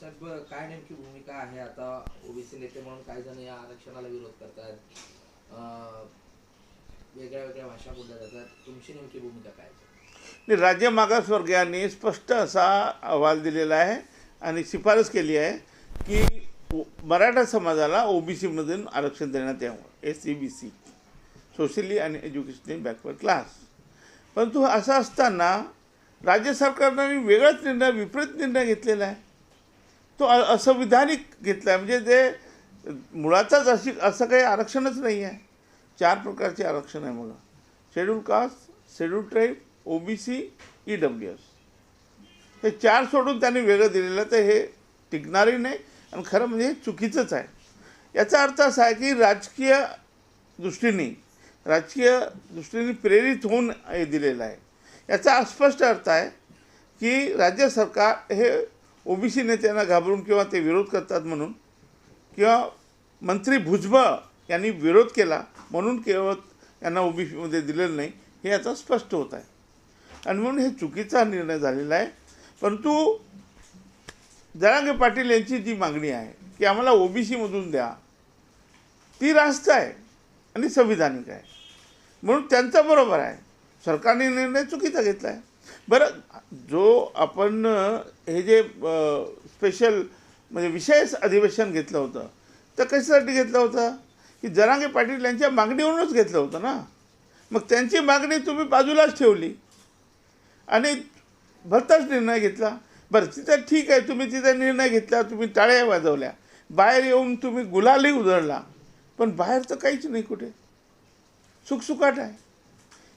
साहेब काय नेमकी भूमिका आहे आता ओबीसी नेते म्हणून? काही जण या आरक्षणाला विरोध करतात वेगळ्या वेगळ्या भाषा बोलल्या जातात. तुमची नेमकी भूमिका काय नाही राज्य मागासवर्गीयांनी स्पष्ट असा अहवाल दिलेला आहे आणि शिफारस केली आहे की मराठा समाजाला ओबीसीमधून आरक्षण देण्यात यावं. S C B C socially आणि एज्युकेशनल बॅकवर्ड क्लास परंतु असं असताना राज्य सरकारनं वेगळाच निर्णय विपरीत निर्णय घेतलेला आहे. तो असंविधानिक घेतला आहे म्हणजे ते मुळातच अशी असं काही आरक्षणच नाही आहे चार प्रकारचे आरक्षण आहे बघा schedule caste schedule tribe O B C E W S हे चार सोडून त्यांनी वेगळं दिलेलं तर हे टिकणारही नाही आणि खरं म्हणजे हे चुकीचंच आहे. याचा अर्थ असा आहे की राजकीय दृष्टीने राजकीय दृष्टीने प्रेरित होऊन हे दिलेलं आहे. याचा अस्पष्ट अर्थ आहे की राज्य सरकार हे ओबीसी नेत्यांना घाबरून किंवा ते विरोध करतात म्हणून किंवा मंत्री भुजबळ यांनी विरोध केला म्हणून केवळ यांना ओबीसीमध्ये दिलेलं नाही हे याचा स्पष्ट होत आहे. आणि म्हणून हे चुकीचा निर्णय झालेला आहे. परंतु जरांगे पाटील यांची जी मागणी आहे की आम्हाला ओबीसीमधून द्या ती रास्त आहे आणि संविधानिक आहे. म्हणून त्यांचा बरोबर आहे. सरकारने निर्णय चुकीचा घेतला आहे बरं जो आपण हे जे स्पेशल म्हणजे विशेष अधिवेशन घेतलं होतं तर कशासाठी घेतलं होतं? की जरांगे पाटील यांच्या मागणीवरूनच घेतलं होतं ना? मग त्यांची मागणी तुम्ही बाजूलाच ठेवली. आणि भरताच निर्णय घेतला. बरं तिथं ठीक आहे तुम्ही तिथं निर्णय घेतला तुम्ही टाळ्या वाजवल्या. बाहेर येऊन तुम्ही गुलालही उधळला. पण बाहेर तर काहीच नाही कुठे. सुखसुखाट आहे.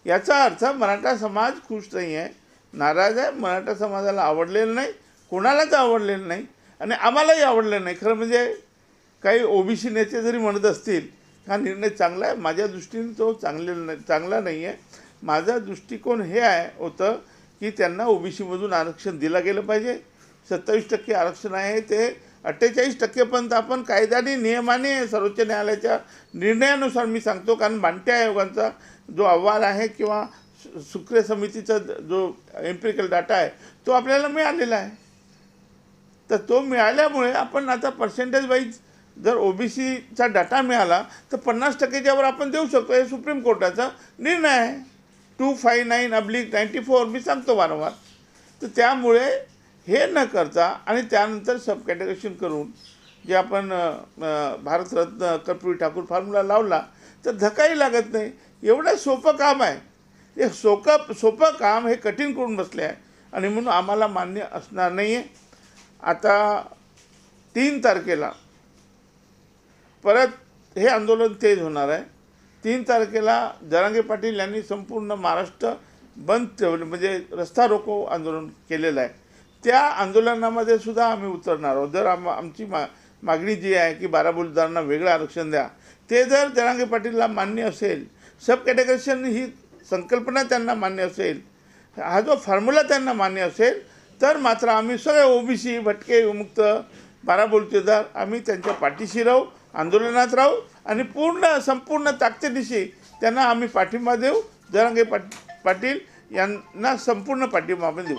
याचा अर्थ मराठा समाज खुश नाही आहे नाराज आहे मराठा समाजाला आवडलेलं नाही कोणालाच आवडलेलं नाही आणि आम्हालाही आवडलं नाही. खरं म्हणजे काही ओबीसी नेते जरी म्हणत असतील हा निर्णय चांगला आहे माझ्या दृष्टीने तो चांगलेला नाही चांगला नाही आहे माझा दृष्टिकोन हे आहे होतं की त्यांना ओबीसीमधून आरक्षण दिलं गेलं पाहिजे. सत्तावीस टक्के आरक्षण आहे ते अठ्ठेचाळीस टक्केपर्यंत आपण कायद्याने नियमाने सर्वोच्च न्यायालयाच्या निर्णयानुसार मी सांगतो कारण भांटे आयोगांचा जो अहवाल आहे किंवा सु- सुक्रे समितीचा जो एम्पिरिकल डाटा आहे तो आपल्याला मिळालेला आहे. तर तो मिळाल्यामुळे आपण आता पर्सेंटेज वाईज जर ओबीसीचा डाटा मिळाला तर पन्नास टक्केच्यावर आपण देऊ शकतो. हे सुप्रीम कोर्टाचा निर्णय आहे. टू फाय नाईन अब्लिक नाईन्टी फोर मी सांगतो वारंवार. तर त्यामुळे हे न करता आणि त्यानंतर सब कॅटेगरेशन करून जे आपण भारतरत्न कर्पूरी ठाकूर फॉर्म्युला लावला तर धकाही लागत नाही. एवढं सोपं काम आहे. हे सोपं सोपं काम हे कठीण करून बसले आहे. आणि म्हणून आम्हाला मान्य असणार नाही आहे आता तीन तारखेला परत हे आंदोलन तेज होणार आहे. तीन तारखेला जरांगे पाटील यांनी संपूर्ण महाराष्ट्र बंद ठेवलं म्हणजे रस्ता रोको आंदोलन केलेलं आहे. त्या आंदोलनामध्ये सुद्धा आम्ही उतरणार आहोत. जर आम आमची मा मागणी जी आहे की बाराबोलदारांना वेगळं आरक्षण द्या ते जर जरांगे पाटीलला मान्य असेल सब कॅटेगरीशन ही संकल्पना त्यांना मान्य असेल हा जो फॉर्म्युला त्यांना मान्य असेल तर मात्र आम्ही सगळे ओबीसी भटके विमुक्त बारा बोलतेदार आम्ही त्यांच्या पाठीशी राहू आंदोलनात राहू आणि पूर्ण संपूर्ण ताकदीशी त्यांना आम्ही पाठिंबा देऊ. जरांगे पाट पाटील यांना संपूर्ण पाठिंबा आपण देऊ.